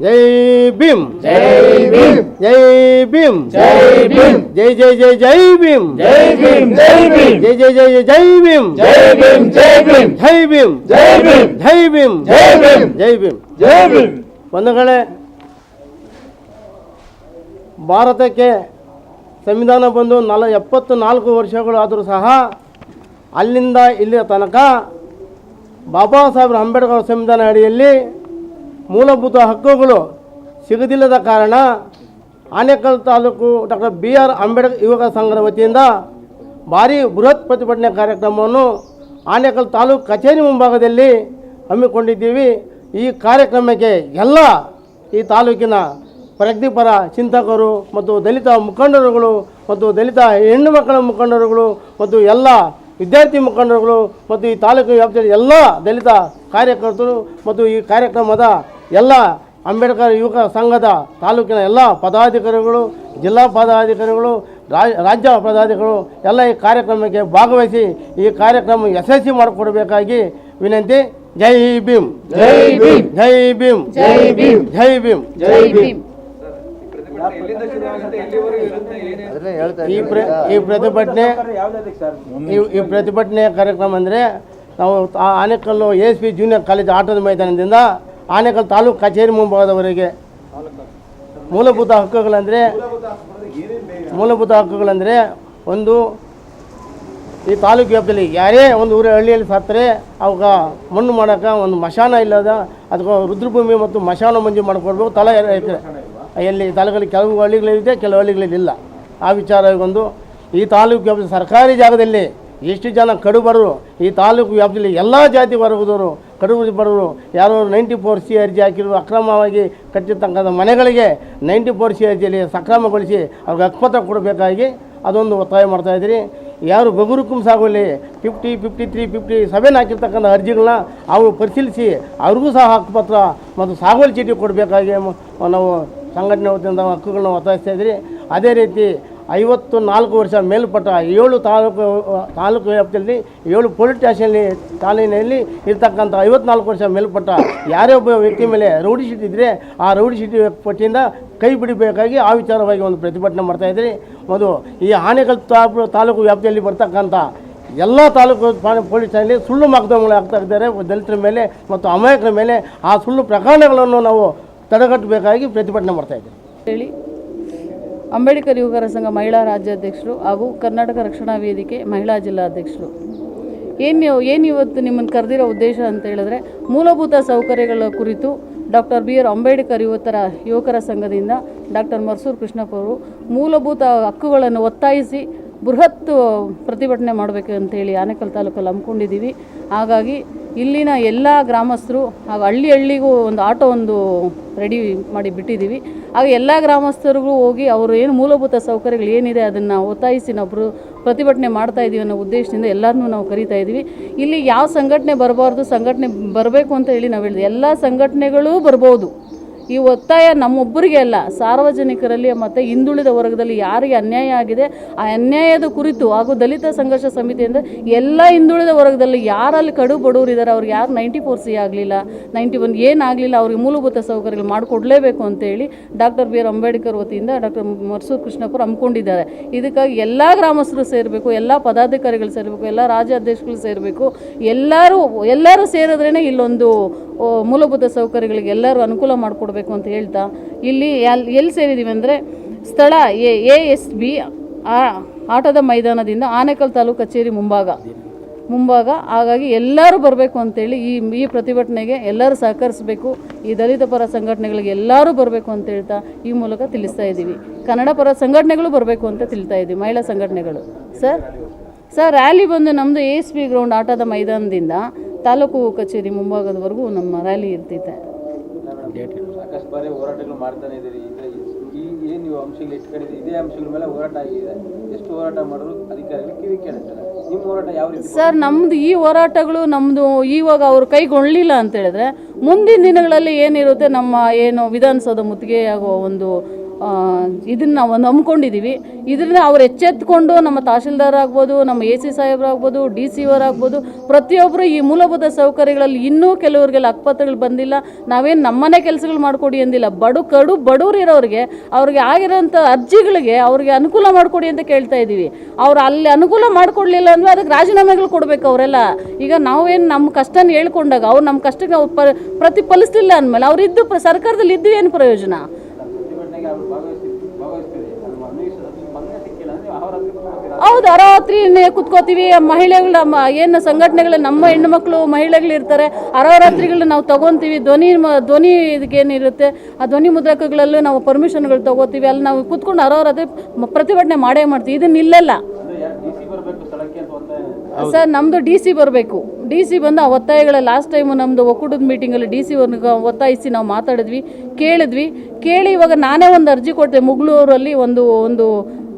ಜೈ ಭೀಮ್ ಜೈ ಭೀಮ್ ಜೈ ಜೈ ಜೈ ಜೈ ಭೀಮ್ ಜೈ ಜೈ ಜೈ ಜೈ ಭೀಮ್ ಜೈ ಭೀಮ್ ಜೈ ಭೀಮ್ ಜೈ ಭೀಮ್ ಜೈ ಭೀಮ್ ಜೈ ಭೀಮ್ ಜೈ ಭೀಮ್ ಜೈ ಭೀಮ್ ಜೈ ಭೀಮ್ ಬಂಧುಗಳೇ ಭಾರತಕ್ಕೆ ಸಂವಿಧಾನ ಬಂದು ನಾಲ್ ಎಪ್ಪತ್ತು ನಾಲ್ಕು ವರ್ಷಗಳು ಆದರೂ ಸಹ ಅಲ್ಲಿಂದ ಇಲ್ಲಿಯ ತನಕ ಬಾಬಾ ಸಾಹೇಬ್ರ ಅಂಬೇಡ್ಕರ್ ಸಂವಿಧಾನ ಅಡಿಯಲ್ಲಿ ಮೂಲಭೂತ ಹಕ್ಕುಗಳು ಸಿಗದಿಲ್ಲದ ಕಾರಣ Anekal taluk doctor B R Ambedkar ಯುವಕ ಸಂಘದ ವತಿಯಿಂದ ಭಾರೀ ಬೃಹತ್ ಪ್ರತಿಭಟನೆ ಕಾರ್ಯಕ್ರಮವನ್ನು ಆನೇಕಲ್ ತಾಲೂಕು ಕಚೇರಿ ಮುಂಭಾಗದಲ್ಲಿ ಹಮ್ಮಿಕೊಂಡಿದ್ದೀವಿ. ಈ ಕಾರ್ಯಕ್ರಮಕ್ಕೆ ಎಲ್ಲ ಈ ತಾಲೂಕಿನ ಪ್ರಗತಿಪರ ಚಿಂತಕರು ಮತ್ತು ದಲಿತ ಮುಖಂಡರುಗಳು ಮತ್ತು ದಲಿತ ಹೆಣ್ಣು ಮಕ್ಕಳ ಮುಖಂಡರುಗಳು ಮತ್ತು ಎಲ್ಲ ವಿದ್ಯಾರ್ಥಿ ಮುಖಂಡರುಗಳು ಮತ್ತು ಈ ತಾಲೂಕು ವ್ಯಾಪ್ತಿಯ ಎಲ್ಲ ದಲಿತ ಕಾರ್ಯಕರ್ತರು ಮತ್ತು ಈ ಕಾರ್ಯಕ್ರಮದ ಎಲ್ಲ ಅಂಬೇಡ್ಕರ್ ಯುವಕ ಸಂಘದ ತಾಲೂಕಿನ ಎಲ್ಲ ಪದಾಧಿಕಾರಿಗಳು ಜಿಲ್ಲಾ ಪದಾಧಿಕಾರಿಗಳು ರಾಜ್ಯ ಪದಾಧಿಕಾರಿಗಳು ಎಲ್ಲ ಈ ಕಾರ್ಯಕ್ರಮಕ್ಕೆ ಭಾಗವಹಿಸಿ ಈ ಕಾರ್ಯಕ್ರಮ ಯಶಸ್ವಿ ಮಾಡಿಕೊಡಬೇಕಾಗಿ ವಿನಂತಿ. ಜೈ ಭೀಮ್. ಜೈ ಭೀಮ್. ಜೈ ಭೀಮ್. ಜೈ ಭೀಮ್. ಜೈ ಭೀಮ್. ಜೈ ಭೀಮ್. ಈ ಪ್ರ ಈ ಪ್ರತಿಭಟನೆ ಈ- ಈ ಪ್ರತಿಭಟನೆ ಕಾರ್ಯಕ್ರಮ ಅಂದರೆ ನಾವು Anekal Anekal A S P junior college ಆಟದ ಮೈದಾನದಿಂದ ಆನೇಕಲ್ ತಾಲೂಕು ಕಚೇರಿ ಮುಂಭಾಗದವರೆಗೆ ಮೂಲಭೂತ ಹಕ್ಕುಗಳಂದರೆ ಮೂಲಭೂತ ಹಕ್ಕುಗಳಂದರೆ ಒಂದು ಈ ತಾಲೂಕು ವ್ಯಾಪ್ತಿಯಲ್ಲಿ ಯಾರೇ ಒಂದು ಊರ ಹಳ್ಳಿಯಲ್ಲಿ ಸತ್ತರೆ ಅವಾಗ ಮಣ್ಣು ಮಾಡೋಕೆ ಒಂದು ಮಶಾನ ಇಲ್ಲದ ಅದಕ್ಕೆ ರುದ್ರಭೂಮಿ ಮತ್ತು ಮಶಾನ ಮಂಜೂರು ಮಾಡಿಕೊಡ್ಬೇಕು, ತಲಾ ಐತೆ ಎಲ್ಲಿ ತಾಲೂಕಲ್ಲಿ ಕೆಲವು ಹಳ್ಳಿಗಳಿದೆ, ಕೆಲವು ಹಳ್ಳಿಗಳಿಲ್ಲ ಆ ವಿಚಾರ ಒಂದು. ಈ ತಾಲೂಕು ವ್ಯಾಪ್ತಿ ಸರ್ಕಾರಿ ಜಾಗದಲ್ಲಿ ಎಷ್ಟು ಜನ ಕಡುಬರು ಈ ತಾಲೂಕು ವ್ಯಾಪ್ತಿಯಲ್ಲಿ ಎಲ್ಲ ಜಾತಿ ವರ್ಗದವರು ಕಡುಬು ಬಡವರು, ಯಾರು ನೈಂಟಿ ಫೋರ್ ಸಿ ಅರ್ಜಿ ಹಾಕಿರೋ ಅಕ್ರಮವಾಗಿ ಕಟ್ಟಿರ್ತಕ್ಕಂಥ ಮನೆಗಳಿಗೆ ನೈಂಟಿ ಫೋರ್ ಸಿ ಅರ್ಜಿಯಲ್ಲಿ ಸಕ್ರಮಗೊಳಿಸಿ ಅವ್ರಿಗೆ ಅಕ್ಪತ್ರ ಕೊಡಬೇಕಾಗಿ ಅದೊಂದು ಒತ್ತಾಯ ಮಾಡ್ತಾ ಇದ್ದೀರಿ. ಯಾರು ಬಗುರುಕುಂ ಸಾಗುವಲ್ಲಿ fifty fifty three fifty seven ಹಾಕಿರ್ತಕ್ಕಂಥ ಅರ್ಜಿಗಳನ್ನ ಅವರು ಪರಿಶೀಲಿಸಿ ಅವ್ರಿಗೂ ಸಹ ಹಕ್ಕುಪತ್ರ ಮತ್ತು ಸಾಗುವಳಿ ಚೀಟಿ ಕೊಡಬೇಕಾಗಿ ನಾವು ಸಂಘಟನೆ ವತಿಯಿಂದ ಹಕ್ಕುಗಳನ್ನ ಒತ್ತಾಯಿಸ್ತಾ ಇದ್ದೀರಿ. ಅದೇ ರೀತಿ ಐವತ್ತು ನಾಲ್ಕು ವರ್ಷ ಮೇಲ್ಪಟ್ಟ ಏಳು ತಾಲೂಕು ತಾಲೂಕು ವ್ಯಾಪ್ತಿಯಲ್ಲಿ, ಏಳು ಪೊಲೀಸ್ ಸ್ಟೇಷನಲ್ಲಿ ತಾಲೂಕಿನಲ್ಲಿ ಇರ್ತಕ್ಕಂಥ ಐವತ್ನಾಲ್ಕು ವರ್ಷ ಮೇಲ್ಪಟ್ಟ ಯಾರೇ ಒಬ್ಬ ವ್ಯಕ್ತಿ ಮೇಲೆ ರೌಡಿ ಶೀಟ್ ಇದ್ದರೆ ಆ ರೌಡಿ ಶೀಟ್ ಪಟ್ಟಿಯಿಂದ ಕೈ ಬಿಡಬೇಕಾಗಿ ಆ ವಿಚಾರವಾಗಿ ಒಂದು ಪ್ರತಿಭಟನೆ ಮಾಡ್ತಾ ಇದ್ದೀರಿ. ಒಂದು ಈ ಆನೆಕಲ್ ತಾಲೂಕು ವ್ಯಾಪ್ತಿಯಲ್ಲಿ ಬರ್ತಕ್ಕಂಥ ಎಲ್ಲ ತಾಲೂಕು ಪಾ- ಪೊಲೀಸ್ ಠಾಣೆಯಲ್ಲಿ ಸುಳ್ಳು ಮಾಕದಮಗಳು ಆಗ್ತಾ ಇದ್ದಾರೆ. ದಲಿತರ ಮೇಲೆ ಮತ್ತು ಅಮಾಯಕರ ಮೇಲೆ ಆ ಸುಳ್ಳು ಪ್ರಕರಣಗಳನ್ನು ನಾವು ತಡೆಗಟ್ಟಬೇಕಾಗಿ ಪ್ರತಿಭಟನೆ ಮಾಡ್ತಾ ಇದ್ದೀವಿ. ಹೇಳಿ. ಅಂಬೇಡ್ಕರ್ ಯುವಕರ ಸಂಘ ಮಹಿಳಾ ರಾಜ್ಯಾಧ್ಯಕ್ಷರು ಹಾಗೂ ಕರ್ನಾಟಕ ರಕ್ಷಣಾ ವೇದಿಕೆ ಮಹಿಳಾ ಜಿಲ್ಲಾಧ್ಯಕ್ಷರು. ಏನು ಏನು ಇವತ್ತು ನಿಮ್ಮನ್ನು ಕರೆದಿರೋ ಉದ್ದೇಶ ಅಂತ ಹೇಳಿದ್ರೆ, ಮೂಲಭೂತ ಸೌಕರ್ಯಗಳ ಕುರಿತು ಡಾಕ್ಟರ್ ಬಿ ಆರ್ ಅಂಬೇಡ್ಕರ್ ಯುವತರ, ಯುವಕರ ಸಂಘದಿಂದ ಡಾಕ್ಟರ್ ಮರ್ಸೂರ್ ಕೃಷ್ಣಪ್ಪ ಅವರು ಮೂಲಭೂತ ಹಕ್ಕುಗಳನ್ನು ಒತ್ತಾಯಿಸಿ ಬೃಹತ್ ಪ್ರತಿಭಟನೆ ಮಾಡಬೇಕು ಅಂತೇಳಿ ಆನೇಕಲ್ ತಾಲೂಕಲ್ಲಿ ಹಮ್ಮಿಕೊಂಡಿದ್ದೀವಿ. ಹಾಗಾಗಿ ಇಲ್ಲಿನ ಎಲ್ಲ ಗ್ರಾಮಸ್ಥರು, ಹಾಗೂ ಹಳ್ಳಿ ಹಳ್ಳಿಗೂ ಒಂದು ಆಟೋ ಒಂದು ರೆಡಿ ಮಾಡಿ ಬಿಟ್ಟಿದ್ದೀವಿ. ಆಗ ಎಲ್ಲ ಗ್ರಾಮಸ್ಥರಿಗೂ ಹೋಗಿ ಅವರು ಏನು ಮೂಲಭೂತ ಸೌಕರ್ಯಗಳು ಏನಿದೆ ಅದನ್ನು ಒತ್ತಾಯಿಸಿ ನಾವು ಪ್ರ- ಪ್ರತಿಭಟನೆ ಮಾಡ್ತಾ ಇದ್ದೀವಿ ಅನ್ನೋ ಉದ್ದೇಶದಿಂದ ಎಲ್ಲರನ್ನೂ ನಾವು ಕರಿತಾ ಇದ್ದೀವಿ ಇಲ್ಲಿ ಯಾವ ಸಂಘಟನೆ ಬರಬಾರ್ದು, ಸಂಘಟನೆ ಬರಬೇಕು ಅಂತ ಹೇಳಿ ನಾವು ಹೇಳಿದ್ವಿ. ಎಲ್ಲ ಸಂಘಟನೆಗಳೂ ಬರ್ಬೋದು. ಈ ಒತ್ತಾಯ ನಮ್ಮೊಬ್ಬರಿಗೆ ಅಲ್ಲ, ಸಾರ್ವಜನಿಕರಲ್ಲಿ ಮತ್ತು ಹಿಂದುಳಿದ ವರ್ಗದಲ್ಲಿ ಯಾರಿಗೆ ಅನ್ಯಾಯ ಆಗಿದೆ, ಆ ಅನ್ಯಾಯದ ಕುರಿತು ಹಾಗೂ ದಲಿತ ಸಂಘರ್ಷ ಸಮಿತಿ ಅಂದರೆ ಎಲ್ಲ ಹಿಂದುಳಿದ ವರ್ಗದಲ್ಲಿ ಯಾರಲ್ಲಿ ಕಡು ಬಡವರು ಇದ್ದಾರೆ ಅವ್ರಿಗೆ ಯಾರು ನೈಂಟಿ ಫೋರ್ ಸಿ ಆಗಲಿಲ್ಲ ನೈಂಟಿ ಒನ್ ಏನಾಗಲಿಲ್ಲ ಅವ್ರಿಗೆ ಮೂಲಭೂತ ಸೌಕರ್ಯಗಳು ಮಾಡಿಕೊಡ್ಲೇಬೇಕು ಅಂತೇಳಿ ಡಾಕ್ಟರ್ ಬಿ ಆರ್ ಅಂಬೇಡ್ಕರ್ ವತಿಯಿಂದ ಡಾಕ್ಟರ್ ಮರ್ಸೂರ್ ಕೃಷ್ಣಪ್ಪರು ಹಮ್ಮಿಕೊಂಡಿದ್ದಾರೆ. ಇದಕ್ಕಾಗಿ ಎಲ್ಲ ಗ್ರಾಮಸ್ಥರು ಸೇರಬೇಕು, ಎಲ್ಲ ಪದಾಧಿಕಾರಿಗಳು ಸೇರಬೇಕು, ಎಲ್ಲ ರಾಜ್ಯಾಧ್ಯಕ್ಷಗಳು ಸೇರಬೇಕು, ಎಲ್ಲರೂ ಎಲ್ಲರೂ ಸೇರಿದ್ರೇ ಇಲ್ಲೊಂದು ಮೂಲಭೂತ ಸೌಕರ್ಯಗಳಿಗೆ ಎಲ್ಲರೂ ಅನುಕೂಲ ಮಾಡಿಕೊಡ್ಬೇಕು. ಅಂತ ಹೇಳ್ತಾ ಇಲ್ಲಿ ಎಲ್ಲಿ ಎಲ್ಲಿ ಸೇರಿದ್ದೀವಿ ಅಂದರೆ ಸ್ಥಳ ಎ ಎ ಎಸ್ ಬಿ ಆಟದ ಮೈದಾನದಿಂದ ಆನೇಕಲ್ ತಾಲೂಕು ಕಚೇರಿ ಮುಂಭಾಗ. ಮುಂಭಾಗ. ಹಾಗಾಗಿ ಎಲ್ಲರೂ ಬರಬೇಕು ಅಂತೇಳಿ ಈ ಈ ಪ್ರತಿಭಟನೆಗೆ ಎಲ್ಲರೂ ಸಹಕರಿಸಬೇಕು. ಈ ದಲಿತ ಪರ ಸಂಘಟನೆಗಳಿಗೆ ಎಲ್ಲರೂ ಬರಬೇಕು ಅಂತ ಹೇಳ್ತಾ ಈ ಮೂಲಕ ತಿಳಿಸ್ತಾ ಇದ್ದೀವಿ. ಕನ್ನಡ ಪರ ಸಂಘಟನೆಗಳು ಬರಬೇಕು ಅಂತ ತಿಳಿತಾ ಇದ್ದೀವಿ, ಮಹಿಳಾ ಸಂಘಟನೆಗಳು. ಸರ್? ಸರ್, ರ್ಯಾಲಿ ಬಂದು ನಮ್ಮದು ಎ ಎಸ್ ಬಿ ಗ್ರೌಂಡ್ ಆಟದ ಮೈದಾನದಿಂದ ತಾಲೂಕು ಕಚೇರಿ ಮುಂಭಾಗದವರೆಗೂ ನಮ್ಮ ರ್ಯಾಲಿ ಇರ್ತೈತೆ. ಸಾಕಷ್ಟು ಬಾರಿ ಹೋರಾಟಗಳು ಮಾಡ್ತಾನೆ ಇದ್ದೀರಿ. ಈಗ ಈ ಏನು ನೀವು ಅಂಶಗಳು ಇಟ್ಕೊಂಡಿದ್ದೀರಿ. ಇದೇ ಅಂಶಗಳ ಮೇಲೆ ಹೋರಾಟ ಆಗಿದೆ. ಎಷ್ಟು ಹೋರಾಟ ಮಾಡಿದ್ರು ಅಧಿಕಾರಿಗಳು ಕಿವಿ ಕೇಳುತ್ತಾರೆ ನಿಮ್ಮ ಹೋರಾಟ ಯಾವ ರೀತಿ ಸರ್ ನಮ್ಮದು ಈ ಹೋರಾಟಗಳು ನಮ್ಮದು ಇವಾಗ ಅವ್ರು ಕೈಗೊಳ್ಳಲಿಲ್ಲ ಅಂತ ಹೇಳಿದ್ರೆ ಮುಂದಿನ ದಿನಗಳಲ್ಲಿ ಏನಿರುತ್ತೆ ನಮ್ಮ ಏನು ವಿಧಾನಸೌಧ ಮುತ್ತಿಗೆ ಆಗೋ ಒಂದು ಇದನ್ನು ನಾವು ನಂಬ್ಕೊಂಡಿದ್ದೀವಿ ಇದರಿಂದ ಅವ್ರು ಎಚ್ಚೆತ್ಕೊಂಡು ನಮ್ಮ ತಹಶೀಲ್ದಾರ್ ಆಗ್ಬೋದು, ನಮ್ಮ ಎ ಸಿ ಸಾಹೇಬರಾಗ್ಬೋದು ಡಿ ಸಿ ಆಗ್ಬೋದು ಪ್ರತಿಯೊಬ್ಬರು ಈ ಮೂಲಭೂತ ಸೌಕರ್ಯಗಳಲ್ಲಿ ಇನ್ನೂ ಕೆಲವರಿಗೆಲ್ಲ ಅಕ್ಪತ್ರಗಳು ಬಂದಿಲ್ಲ. ನಾವೇನು ನಮ್ಮನೆ ಕೆಲಸಗಳು ಮಾಡಿಕೊಡಿ ಅಂದಿಲ್ಲ. ಬಡು ಕಡು ಬಡವರು ಇರೋರಿಗೆ ಅವ್ರಿಗೆ ಆಗಿರೋಂಥ ಅರ್ಜಿಗಳಿಗೆ ಅವ್ರಿಗೆ ಅನುಕೂಲ ಮಾಡಿಕೊಡಿ ಅಂತ ಕೇಳ್ತಾ ಇದ್ದೀವಿ. ಅವ್ರು ಅಲ್ಲಿ ಅನುಕೂಲ ಮಾಡಿಕೊಡ್ಲಿಲ್ಲ ಅಂದರೆ ಅದಕ್ಕೆ ರಾಜೀನಾಮೆಗಳು ಕೊಡಬೇಕು ಅವರೆಲ್ಲ. ಈಗ ನಾವೇನು ನಮ್ಮ ಕಷ್ಟನ ಹೇಳ್ಕೊಂಡಾಗ ಅವ್ರು ನಮ್ಮ ಕಷ್ಟಕ್ಕೆ ಅವ್ರು ಪ ಪ್ರತಿಫಲಿಸ್ತಿಲ್ಲ ಅಂದಮೇಲೆ ಅವರಿದ್ದು ಸರ್ಕಾರದಲ್ಲಿ ಇದ್ದು ಏನು ಪ್ರಯೋಜನ? ಹೌದು ಅರಾತ್ರಿನೇ ಕುತ್ಕೋತೀವಿ. ಮಹಿಳೆಗಳ ಮ- ಏನು ಸಂಘಟನೆಗಳು ನಮ್ಮ ಹೆಣ್ಣುಮಕ್ಳು ಮಹಿಳೆಗಳು ಇರ್ತಾರೆ ಅರಾರಾತ್ರಿಗಳನ್ನ ನಾವು ತಗೊಂತೀವಿ. ಧ್ವನಿ ಮ- ಧ್ವನಿ ಇದಕ್ಕೇನಿರುತ್ತೆ ಆ ಧ್ವನಿ ಮುದ್ರಕಗಳಲ್ಲೂ ನಾವು ಪರ್ಮಿಷನ್ಗಳು ತಗೋತೀವಿ. ಅಲ್ಲಿ ನಾವು ಕುತ್ಕೊಂಡು ಅರಾರಾತ್ರಿ ಮ- ಪ್ರತಿಭಟನೆ ಮಾಡೇ ಮಾಡ್ತೀವಿ. ಇದನ್ನ ಇಲ್ಲೆಲ್ಲ ಅಂದ್ರೆ ಯಾರು ಡಿ ಸಿ ಬರಬೇಕು ಸ್ಥಳಕ್ಕೆ ಅಂತ ಒತ್ತಾಯ ಸರ್ ನಮ್ಮದು ಡಿ ಸಿ ಬರಬೇಕು. ಡಿ ಸಿ ಬಂದು ಆ ಒತ್ತಾಯಗಳ ಲಾಸ್ಟ್ ಟೈಮು ನಮ್ಮದು ಒಕ್ಕೂಟದ ಮೀಟಿಂಗಲ್ಲಿ ಡಿ ಸಿ ಅವ್ರನ್ನ ಒತ್ತಾಯಿಸಿ ನಾವು ಮಾತಾಡಿದ್ವಿ, ಕೇಳಿದ್ವಿ. ಕೇಳಿ ಇವಾಗ ನಾನೇ ಒಂದು ಅರ್ಜಿ ಕೊಟ್ಟೆ ಮುಗ್ಳೂರಲ್ಲಿ ಒಂದು ಒಂದು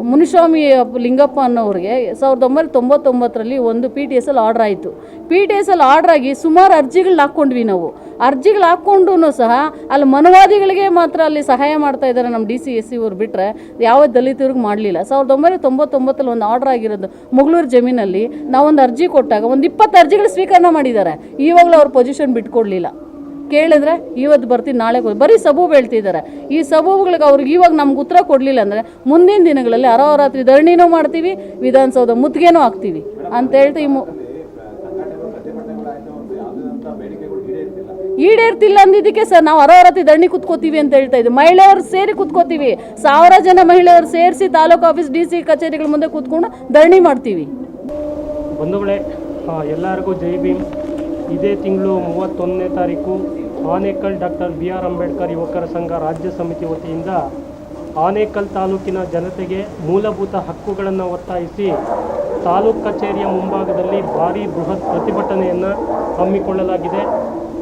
ಮುನಿಸ್ವಾಮಿ ಲಿಂಗಪ್ಪ ಅನ್ನೋರಿಗೆ ಸಾವಿರದ ಒಂಬೈನೂರ ತೊಂಬತ್ತೊಂಬತ್ತರಲ್ಲಿ ಒಂದು ಪಿ ಟಿ ಎಸ್ ಅಲ್ಲಿ ಆರ್ಡರ್ ಆಯಿತು. ಪಿ ಟಿ ಎಸ್ ಅಲ್ಲಿ ಆರ್ಡರ್ ಆಗಿ ಸುಮಾರು ಅರ್ಜಿಗಳನ್ನ ಹಾಕ್ಕೊಂಡ್ವಿ ನಾವು. ಅರ್ಜಿಗಳು ಹಾಕ್ಕೊಂಡು ಸಹ ಅಲ್ಲಿ ಮನವಾದಿಗಳಿಗೆ ಮಾತ್ರ ಅಲ್ಲಿ ಸಹಾಯ ಮಾಡ್ತಾ ಇದ್ದಾರೆ ನಮ್ಮ ಡಿ ಸಿ ಎಸ್ ಸಿ ಅವ್ರು ಬಿಟ್ಟರೆ ಯಾವ ದಲಿತರಿಗೂ ಮಾಡಲಿಲ್ಲ. ಸಾವಿರದ ಒಂಬೈನೂರ ತೊಂಬತ್ತೊಂಬತ್ತಲ್ಲಿ ಒಂದು ಆರ್ಡ್ರ್ ಆಗಿರೋದು ಮುಗಳೂರು ಜಮೀನಲ್ಲಿ ನಾವೊಂದು ಅರ್ಜಿ ಕೊಟ್ಟಾಗ ಒಂದು ಇಪ್ಪತ್ತು ಅರ್ಜಿಗಳು ಸ್ವೀಕರಣ ಮಾಡಿದ್ದಾರೆ. ಇವಾಗಲೂ ಅವ್ರ ಪೊಸಿಷನ್ ಬಿಟ್ಕೊಡ್ಲಿಲ್ಲ. ಕೇಳಿದ್ರೆ ಇವತ್ತು ಬರ್ತೀನಿ, ನಾಳೆ ಬರೀ ಸಬೂಬು ಹೇಳ್ತಿದ್ದಾರೆ. ಈ ಸಬೂಬುಗಳಿಗೆ ಅವ್ರಿಗೆ ಇವಾಗ ನಮ್ಗೆ ಉತ್ತರ ಕೊಡಲಿಲ್ಲ ಅಂದರೆ ಮುಂದಿನ ದಿನಗಳಲ್ಲಿ ಅರಾವರಾತ್ರಿ ಧರಣಿನೂ ಮಾಡ್ತೀವಿ, ವಿಧಾನಸೌಧ ಮುತ್ತಿಗೆನೂ ಹಾಕ್ತೀವಿ ಅಂತ ಹೇಳ್ತಾ ಮು ಈಡೇರ್ತಿಲ್ಲ ಅಂದಿದ್ದಕ್ಕೆ ಸರ್, ನಾವು ಅರಾವರಾತ್ರಿ ಧರಣಿ ಕುತ್ಕೋತೀವಿ ಅಂತ ಹೇಳ್ತಾ ಇದ್ದೀವಿ ಮಹಿಳೆಯರು ಸೇರಿ ಕುತ್ಕೋತೀವಿ. ಸಾವಿರ ಜನ ಮಹಿಳೆಯರು ಸೇರಿಸಿ ತಾಲೂಕು ಆಫೀಸ್, ಡಿ ಸಿ ಕಚೇರಿಗಳ ಮುಂದೆ ಕೂತ್ಕೊಂಡು ಧರಣಿ ಮಾಡ್ತೀವಿ. ಬಂಧುಗಳೇ ಎಲ್ಲರಿಗೂ ಜೈ ಭೀಮ್. ಇದೇ ತಿಂಗಳು ಮೂವತ್ತೊಂದನೇ ತಾರೀಕು Anekal doctor B R Ambedkar ಯುವಕರ ಸಂಘ ರಾಜ್ಯ ಸಮಿತಿ ವತಿಯಿಂದ ಆನೇಕಲ್ ತಾಲೂಕಿನ ಜನತೆಗೆ ಮೂಲಭೂತ ಹಕ್ಕುಗಳನ್ನು ಒತ್ತಾಯಿಸಿ ತಾಲೂಕ್ ಕಚೇರಿಯ ಮುಂಭಾಗದಲ್ಲಿ ಭಾರೀ ಬೃಹತ್ ಪ್ರತಿಭಟನೆಯನ್ನು ಹಮ್ಮಿಕೊಳ್ಳಲಾಗಿದೆ.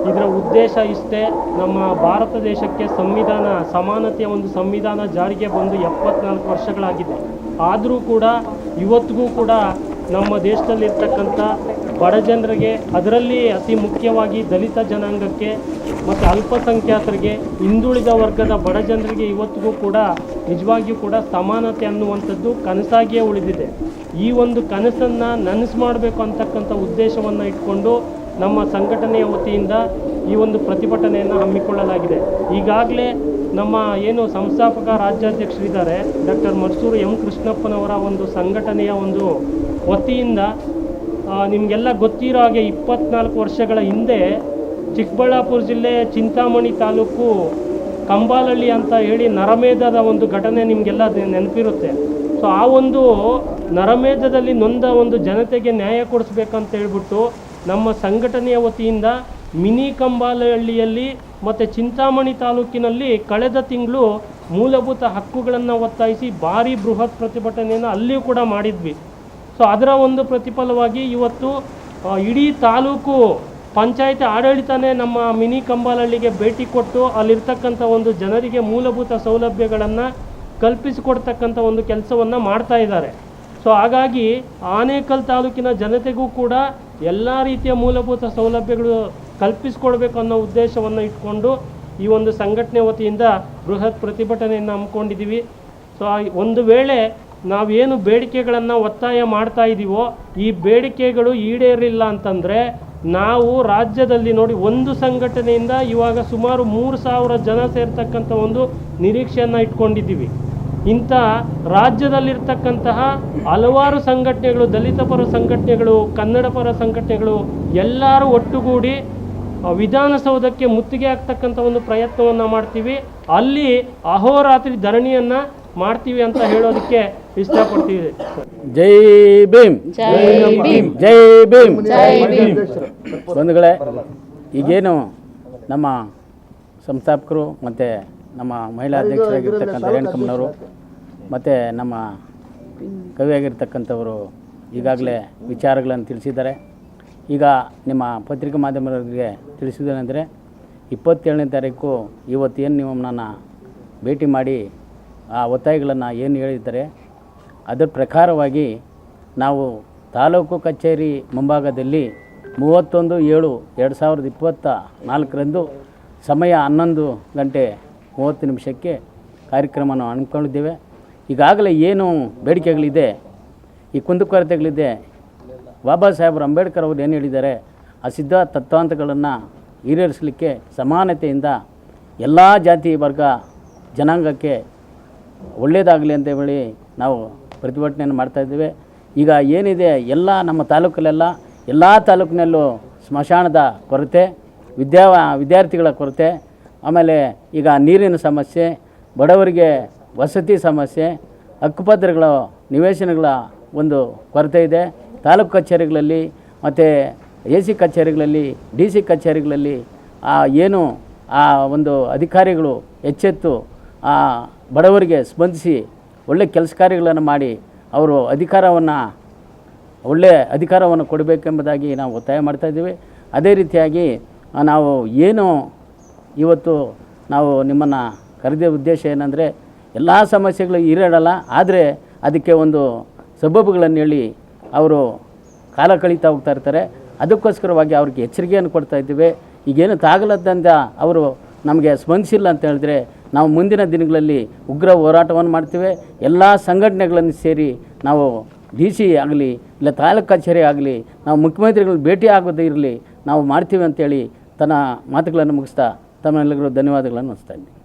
ಇದರ ಉದ್ದೇಶ ಇಷ್ಟೇ, ನಮ್ಮ ಭಾರತ ದೇಶಕ್ಕೆ ಸಂವಿಧಾನ, ಸಮಾನತೆಯ ಒಂದು ಸಂವಿಧಾನ ಜಾರಿಗೆ ಬಂದು ಎಪ್ಪತ್ನಾಲ್ಕು ವರ್ಷಗಳಾಗಿದೆ. ಆದರೂ ಕೂಡ, ಇವತ್ತಿಗೂ ಕೂಡ ನಮ್ಮ ದೇಶದಲ್ಲಿರ್ತಕ್ಕಂಥ ಬಡ ಜನರಿಗೆ ಅದರಲ್ಲಿ ಅತಿ ಮುಖ್ಯವಾಗಿ ದಲಿತ ಜನಾಂಗಕ್ಕೆ ಮತ್ತು ಅಲ್ಪಸಂಖ್ಯಾತರಿಗೆ, ಹಿಂದುಳಿದ ವರ್ಗದ ಬಡ ಜನರಿಗೆ ಇವತ್ತಿಗೂ ಕೂಡ ನಿಜವಾಗಿಯೂ ಕೂಡ ಸಮಾನತೆ ಅನ್ನುವಂಥದ್ದು ಕನಸಾಗಿಯೇ ಉಳಿದಿದೆ. ಈ ಒಂದು ಕನಸನ್ನು ನನಸು ಮಾಡಬೇಕು ಅಂತಕ್ಕಂಥ ಉದ್ದೇಶವನ್ನು ಇಟ್ಕೊಂಡು ನಮ್ಮ ಸಂಘಟನೆಯ ವತಿಯಿಂದ ಈ ಒಂದು ಪ್ರತಿಭಟನೆಯನ್ನು ಹಮ್ಮಿಕೊಳ್ಳಲಾಗಿದೆ. ಈಗಾಗಲೇ ನಮ್ಮ ಏನು ಸಂಸ್ಥಾಪಕ ರಾಜ್ಯಾಧ್ಯಕ್ಷರಿದ್ದಾರೆ, ಡಾಕ್ಟರ್ ಮರ್ಸೂರು ಎಂ ಕೃಷ್ಣಪ್ಪನವರ ಒಂದು ಸಂಘಟನೆಯ ಒಂದು ವತಿಯಿಂದ ನಿಮಗೆಲ್ಲ ಗೊತ್ತಿರೋ ಹಾಗೆ ಇಪ್ಪತ್ನಾಲ್ಕು ವರ್ಷಗಳ ಹಿಂದೆ ಚಿಕ್ಕಬಳ್ಳಾಪುರ ಜಿಲ್ಲೆ ಚಿಂತಾಮಣಿ ತಾಲೂಕು ಕಂಬಾಲಹಳ್ಳಿ ಅಂತ ಹೇಳಿ ನರಮೇಧದ ಒಂದು ಘಟನೆ ನಿಮಗೆಲ್ಲ ನೆನಪಿರುತ್ತೆ. ಸೊ ಆ ಒಂದು ನರಮೇಧದಲ್ಲಿ ನೊಂದ ಒಂದು ಜನತೆಗೆ ನ್ಯಾಯ ಕೊಡಿಸ್ಬೇಕಂತ ಹೇಳ್ಬಿಟ್ಟು ನಮ್ಮ ಸಂಘಟನೆಯ ವತಿಯಿಂದ ಮಿನಿ ಕಂಬಾಲಹಳ್ಳಿಯಲ್ಲಿ ಮತ್ತು ಚಿಂತಾಮಣಿ ತಾಲೂಕಿನಲ್ಲಿ ಕಳೆದ ತಿಂಗಳು ಮೂಲಭೂತ ಹಕ್ಕುಗಳನ್ನು ಒತ್ತಾಯಿಸಿ ಭಾರಿ ಬೃಹತ್ ಪ್ರತಿಭಟನೆಯನ್ನು ಅಲ್ಲಿಯೂ ಕೂಡ ಮಾಡಿದ್ವಿ. ಸೊ ಅದರ ಒಂದು ಪ್ರತಿಫಲವಾಗಿ ಇವತ್ತು ಇಡೀ ತಾಲೂಕು ಪಂಚಾಯತಿ ಆಡಳಿತನೇ ನಮ್ಮ ಮಿನಿ ಕಂಬಾಲಹಳ್ಳಿಗೆ ಭೇಟಿ ಕೊಟ್ಟು ಅಲ್ಲಿರ್ತಕ್ಕಂಥ ಒಂದು ಜನರಿಗೆ ಮೂಲಭೂತ ಸೌಲಭ್ಯಗಳನ್ನು ಕಲ್ಪಿಸಿಕೊಡ್ತಕ್ಕಂಥ ಒಂದು ಕೆಲಸವನ್ನು ಮಾಡ್ತಾ ಇದ್ದಾರೆ. ಸೊ ಹಾಗಾಗಿ ಆನೇಕಲ್ ತಾಲೂಕಿನ ಜನತೆಗೂ ಕೂಡ ಎಲ್ಲ ರೀತಿಯ ಮೂಲಭೂತ ಸೌಲಭ್ಯಗಳು ಕಲ್ಪಿಸಿಕೊಡ್ಬೇಕು ಅನ್ನೋ ಉದ್ದೇಶವನ್ನು ಇಟ್ಕೊಂಡು ಈ ಒಂದು ಸಂಘಟನೆ ವತಿಯಿಂದ ಬೃಹತ್ ಪ್ರತಿಭಟನೆಯನ್ನು ಹಮ್ಮಿಕೊಂಡಿದ್ದೀವಿ. ಸೊ ಒಂದು ವೇಳೆ ನಾವೇನು ಬೇಡಿಕೆಗಳನ್ನು ಒತ್ತಾಯ ಮಾಡ್ತಾ ಇದ್ದೀವೋ ಈ ಬೇಡಿಕೆಗಳು ಈಡೇರಿಲ್ಲ ಅಂತಂದರೆ ನಾವು ರಾಜ್ಯದಲ್ಲಿ ನೋಡಿ ಒಂದು ಸಂಘಟನೆಯಿಂದ ಇವಾಗ ಸುಮಾರು ಮೂರು ಸಾವಿರ ಜನ ಸೇರ್ತಕ್ಕಂಥ ಒಂದು ನಿರೀಕ್ಷೆಯನ್ನು ಇಟ್ಕೊಂಡಿದ್ದೀವಿ. ಇಂಥ ರಾಜ್ಯದಲ್ಲಿರ್ತಕ್ಕಂತಹ ಹಲವಾರು ಸಂಘಟನೆಗಳು, ದಲಿತ ಪರ ಸಂಘಟನೆಗಳು, ಕನ್ನಡ ಪರ ಸಂಘಟನೆಗಳು ಎಲ್ಲರೂ ಒಟ್ಟುಗೂಡಿ ವಿಧಾನಸೌಧಕ್ಕೆ ಮುತ್ತಿಗೆ ಆಗ್ತಕ್ಕಂಥ ಒಂದು ಪ್ರಯತ್ನವನ್ನು ಮಾಡ್ತೀವಿ. ಅಲ್ಲಿ ಅಹೋರಾತ್ರಿ ಧರಣಿಯನ್ನು ಮಾಡ್ತೀವಿ ಅಂತ ಹೇಳೋದಕ್ಕೆ ಇಷ್ಟಪಡ್ತೀವಿ. ಜೈ ಭೀಮ್. ಜೈ ಭೀಮ್. ಜೈ ಭೀಮ್. ಜೈ ಭೀಮ್. ಬಂಧುಗಳೇ ಈಗೇನು ನಮ್ಮ ಸಂಸ್ಥಾಪಕರು ಮತ್ತು ನಮ್ಮ ಮಹಿಳಾ ಅಧ್ಯಕ್ಷರಾಗಿರ್ತಕ್ಕಂಥ ರೇಣುಕಮ್ಮನವರು ಮತ್ತು ನಮ್ಮ ಕವಿಯಾಗಿರ್ತಕ್ಕಂಥವರು ಈಗಾಗಲೇ ವಿಚಾರಗಳನ್ನು ತಿಳಿಸಿದ್ದಾರೆ. ಈಗ ನಿಮ್ಮ ಪತ್ರಿಕಾ ಮಾಧ್ಯಮದವರಿಗೆ ತಿಳಿಸಿದ್ದೇನೆಂದರೆ ಇಪ್ಪತ್ತೇಳನೇ ತಾರೀಕು ಇವತ್ತೇನು ಏನು ನೀವು ನನ್ನ ಭೇಟಿ ಮಾಡಿ ಆ ಒತ್ತಾಯಗಳನ್ನು ಏನು ಹೇಳಿದ್ದಾರೆ ಅದರ ಪ್ರಕಾರವಾಗಿ ನಾವು ತಾಲೂಕು ಕಚೇರಿ ಮುಂಭಾಗದಲ್ಲಿ ಮೂವತ್ತೊಂದು ಏಳು ಎರಡು ಸಾವಿರದ ಇಪ್ಪತ್ತ ನಾಲ್ಕರಂದು ಸಮಯ ಹನ್ನೊಂದು ಗಂಟೆ ಮೂವತ್ತು ನಿಮಿಷಕ್ಕೆ ಕಾರ್ಯಕ್ರಮವನ್ನು ಹಮ್ಮಿಕೊಂಡಿದ್ದೇವೆ. ಈಗಾಗಲೇ ಏನು ಬೇಡಿಕೆಗಳಿದೆ, ಈ ಕುಂದುಕೊರತೆಗಳಿದೆ, ಬಾಬಾ ಸಾಹೇಬ್ರು ಅಂಬೇಡ್ಕರ್ ಅವರು ಏನು ಹೇಳಿದ್ದಾರೆ ಆ ಸಿದ್ಧ ತತ್ವಾಂತಗಳನ್ನು ಈಡೇರಿಸಲಿಕ್ಕೆ ಸಮಾನತೆಯಿಂದ ಎಲ್ಲ ಜಾತಿ ವರ್ಗ ಜನಾಂಗಕ್ಕೆ ಒಳ್ಳೆಯದಾಗಲಿ ಅಂತ ಹೇಳಿ ನಾವು ಪ್ರತಿಭಟನೆಯನ್ನು ಮಾಡ್ತಾಯಿದ್ದೇವೆ ಈಗ ಏನಿದೆ, ಎಲ್ಲ ನಮ್ಮ ತಾಲೂಕಲ್ಲೆಲ್ಲ ಎಲ್ಲ ತಾಲೂಕಿನಲ್ಲೂ ಸ್ಮಶಾನದ ಕೊರತೆ, ವಿದ್ಯಾ, ವಿದ್ಯಾರ್ಥಿಗಳ ಕೊರತೆ, ಆಮೇಲೆ ಈಗ ನೀರಿನ ಸಮಸ್ಯೆ, ಬಡವರಿಗೆ ವಸತಿ ಸಮಸ್ಯೆ, ಹಕ್ಕುಪತ್ರಗಳ ನಿವೇಶನಗಳ ಒಂದು ಕೊರತೆ ಇದೆ. ತಾಲೂಕು ಕಚೇರಿಗಳಲ್ಲಿ ಮತ್ತು ಎ ಸಿ ಕಚೇರಿಗಳಲ್ಲಿ, ಡಿ ಸಿ ಕಚೇರಿಗಳಲ್ಲಿ ಆ ಏನು ಆ ಒಂದು ಅಧಿಕಾರಿಗಳು ಎಚ್ಚೆತ್ತು ಆ ಬಡವರಿಗೆ ಸ್ಪಂದಿಸಿ ಒಳ್ಳೆ ಕೆಲಸ ಕಾರ್ಯಗಳನ್ನು ಮಾಡಿ ಅವರು ಅಧಿಕಾರವನ್ನು ಒಳ್ಳೆಯ ಅಧಿಕಾರವನ್ನು ಕೊಡಬೇಕೆಂಬುದಾಗಿ ನಾವು ಒತ್ತಾಯ ಮಾಡ್ತಾಯಿದ್ದೀವಿ ಅದೇ ರೀತಿಯಾಗಿ ನಾವು ಏನು ಇವತ್ತು ನಾವು ನಿಮ್ಮನ್ನು ಕರೆದ ಉದ್ದೇಶ ಏನಂದರೆ, ಎಲ್ಲ ಸಮಸ್ಯೆಗಳು ಈರೇಡಲ್ಲ ಆದರೆ ಅದಕ್ಕೆ ಒಂದು ಸಬಬುಗಳನ್ನು ಹೇಳಿ ಅವರು ಕಾಲ ಕಳೀತಾ ಹೋಗ್ತಾ ಇರ್ತಾರೆ. ಅದಕ್ಕೋಸ್ಕರವಾಗಿ ಅವ್ರಿಗೆ ಎಚ್ಚರಿಕೆಯನ್ನು ಕೊಡ್ತಾ ಇದ್ದೀವಿ. ಈಗೇನು ತಾಗಲದ್ದಂದ ಅವರು ನಮಗೆ ಸ್ಪಂದಿಸಿಲ್ಲ ಅಂತ ಹೇಳಿದ್ರೆ ನಾವು ಮುಂದಿನ ದಿನಗಳಲ್ಲಿ ಉಗ್ರ ಹೋರಾಟವನ್ನು ಮಾಡ್ತೇವೆ. ಎಲ್ಲ ಸಂಘಟನೆಗಳನ್ನು ಸೇರಿ ನಾವು ಡಿ ಸಿ ಆಗಲಿ, ಇಲ್ಲ ತಾಲೂಕು ಕಚೇರಿ ಆಗಲಿ, ನಾವು ಮುಖ್ಯಮಂತ್ರಿಗಳು ಭೇಟಿ ಆಗೋದೇ ಇರಲಿ ನಾವು ಮಾಡ್ತೀವಿ ಅಂತೇಳಿ ತನ್ನ ಮಾತುಗಳನ್ನು ಮುಗಿಸ್ತಾ ತಮ್ಮೆಲ್ಲರಿಗೂ ಧನ್ಯವಾದಗಳನ್ನು ಇದ್ದೀನಿ.